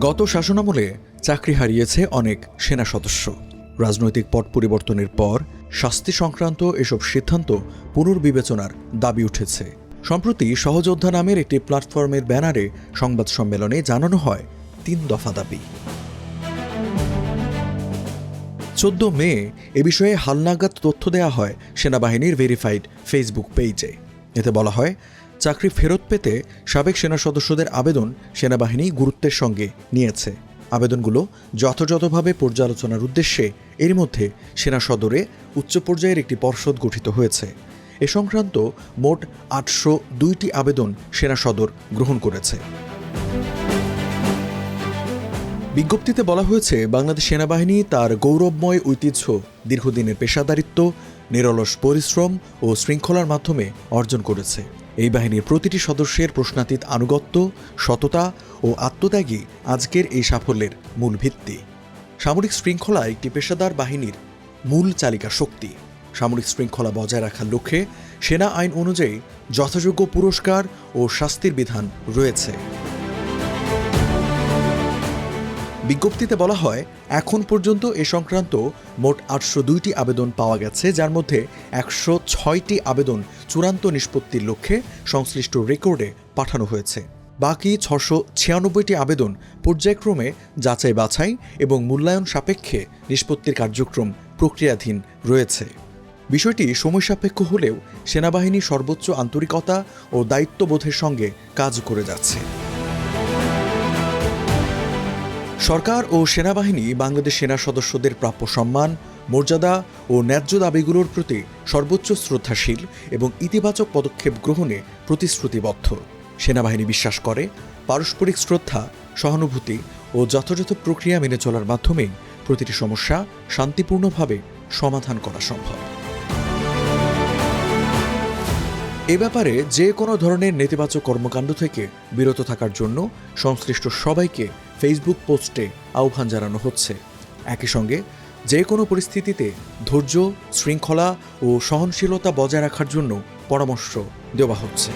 গত শাসনামলে চাকরি হারিয়েছে অনেক সেনা সদস্য। রাজনৈতিক পট পরিবর্তনের পর শাস্তি সংক্রান্ত এসব সিদ্ধান্ত পুনর্বিবেচনার দাবি উঠেছে। সম্প্রতি সহযোদ্ধা নামের একটি প্ল্যাটফর্মের ব্যানারে সংবাদ সম্মেলনে জানানো হয় তিন দফা দাবি। চোদ্দ মে এ বিষয়ে হালনাগাদ তথ্য দেওয়া হয় সেনাবাহিনীর ভেরিফাইড ফেসবুক পেজে এতে বলা হয় চাকরি ফেরত পেতে সাবেক সেনা সদস্যদের আবেদন সেনাবাহিনী গুরুত্বের সঙ্গে নিয়েছে। আবেদনগুলো যথাযথভাবে পর্যালোচনার উদ্দেশ্যে এর মধ্যে সেনা সদরে উচ্চ পর্যায়ের একটি পর্ষদ গঠিত হয়েছে। এ সংক্রান্ত মোট আটশো দুইটি আবেদন সেনা সদর গ্রহণ করেছে। বিজ্ঞপ্তিতে বলা হয়েছে, বাংলাদেশ সেনাবাহিনী তার গৌরবময় ঐতিহ্য, দীর্ঘদিনের পেশাদারিত্ব, নিরলস পরিশ্রম ও শৃঙ্খলার মাধ্যমে অর্জন করেছে। এই বাহিনীর প্রতিটি সদস্যের প্রশ্নাতীত আনুগত্য, সততা ও আত্মত্যাগই আজকের এই সাফল্যের মূল ভিত্তি। সামরিক শৃঙ্খলা একটি পেশাদার বাহিনীর মূল চালিকা শক্তি। সামরিক শৃঙ্খলা বজায় রাখার লক্ষ্যে সেনা আইন অনুযায়ী যথাযোগ্য পুরস্কার ও শাস্তির বিধান রয়েছে। বিজ্ঞপ্তিতে বলা হয়, এখন পর্যন্ত এ সংক্রান্ত মোট আটশো দুইটি আবেদন পাওয়া গেছে, যার মধ্যে একশো ছয়টি আবেদন চূড়ান্ত নিষ্পত্তির লক্ষ্যে সংশ্লিষ্ট রেকর্ডে পাঠানো হয়েছে। বাকি ছশো ছিয়ানব্বইটি আবেদন পর্যায়ক্রমে যাচাই বাছাই এবং মূল্যায়ন সাপেক্ষে নিষ্পত্তির কার্যক্রম প্রক্রিয়াধীন রয়েছে। বিষয়টি সময় সাপেক্ষ হলেও সেনাবাহিনী সর্বোচ্চ আন্তরিকতা ও দায়িত্ববোধের সঙ্গে কাজ করে যাচ্ছে। সরকার ও সেনাবাহিনী বাংলাদেশ সেনা সদস্যদের প্রাপ্য সম্মান, মর্যাদা ও ন্যায্য দাবিগুলোর প্রতি সর্বোচ্চ শ্রদ্ধাশীল এবং ইতিবাচক পদক্ষেপ গ্রহণে প্রতিশ্রুতিবদ্ধ। সেনাবাহিনী বিশ্বাস করে, পারস্পরিক শ্রদ্ধা, সহানুভূতি ও যথাযথ প্রক্রিয়া মেনে চলার মাধ্যমেই প্রতিটি সমস্যা শান্তিপূর্ণভাবে সমাধান করা সম্ভব। এ ব্যাপারে যে কোনো ধরনের নেতিবাচক কর্মকাণ্ড থেকে বিরত থাকার জন্য সংশ্লিষ্ট সবাইকে ফেসবুক পোস্টে আহ্বান জানানো হচ্ছে। একই সঙ্গে যে কোনো পরিস্থিতিতে ধৈর্য, শৃঙ্খলা ও সহনশীলতা বজায় রাখার জন্য পরামর্শ দেওয়া হচ্ছে।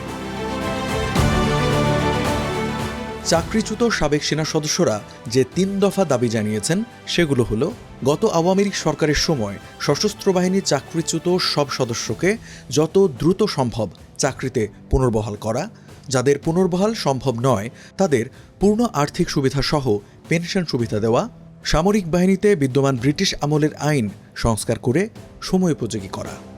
চাকরিচ্যুত সাবেক সেনা সদস্যরা যে তিন দফা দাবি জানিয়েছেন, সেগুলো হলো, গত আওয়ামী লীগ সরকারের সময় সশস্ত্র বাহিনীর চাকরিচ্যুত সব সদস্যকে যত দ্রুত সম্ভব চাকরিতে পুনর্বহাল করা যাদের পুনর্বহাল সম্ভব নয়, তাদের পূর্ণ আর্থিক সুবিধা সহ পেনশন সুবিধা দেওয়া, সামরিক বাহিনীতে বিদ্যমান ব্রিটিশ আমলের আইন সংস্কার করে সময়োপযোগী করা।